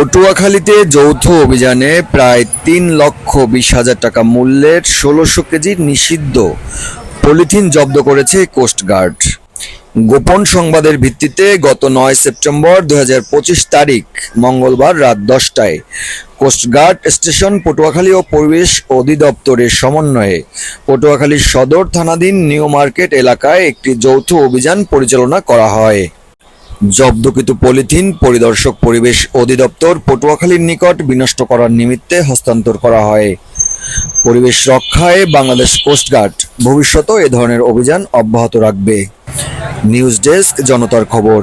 পটুয়াখালীতে যৌথ অভিযানে প্রায় তিন লক্ষ বিশ হাজার টাকা মূল্যের ষোলোশো কেজি নিষিদ্ধ পলিথিন জব্দ করেছে কোস্টগার্ড গোপন সংবাদের ভিত্তিতে গত নয় সেপ্টেম্বর দু হাজার পঁচিশ তারিখ মঙ্গলবার রাত দশটায় কোস্টগার্ড স্টেশন পটুয়াখালী ও পরিবেশ অধিদপ্তরের সমন্বয়ে পটুয়াখালী সদর থানাধীন নিউ মার্কেট এলাকায় একটি যৌথ অভিযান পরিচালনা করা হয়। জব্দকৃত পলিথিন পরিদর্শক পরিবেশ অধিদপ্তর পটুয়াখালীর নিকট বিনষ্ট করার নিমিত্তে হস্তান্তর করা হয়। পরিবেশ রক্ষায় বাংলাদেশ কোস্টগার্ড ভবিষ্যতেও এ ধরনের অভিযান অব্যাহত রাখবে। নিউজ ডেস্ক, জনতার খবর।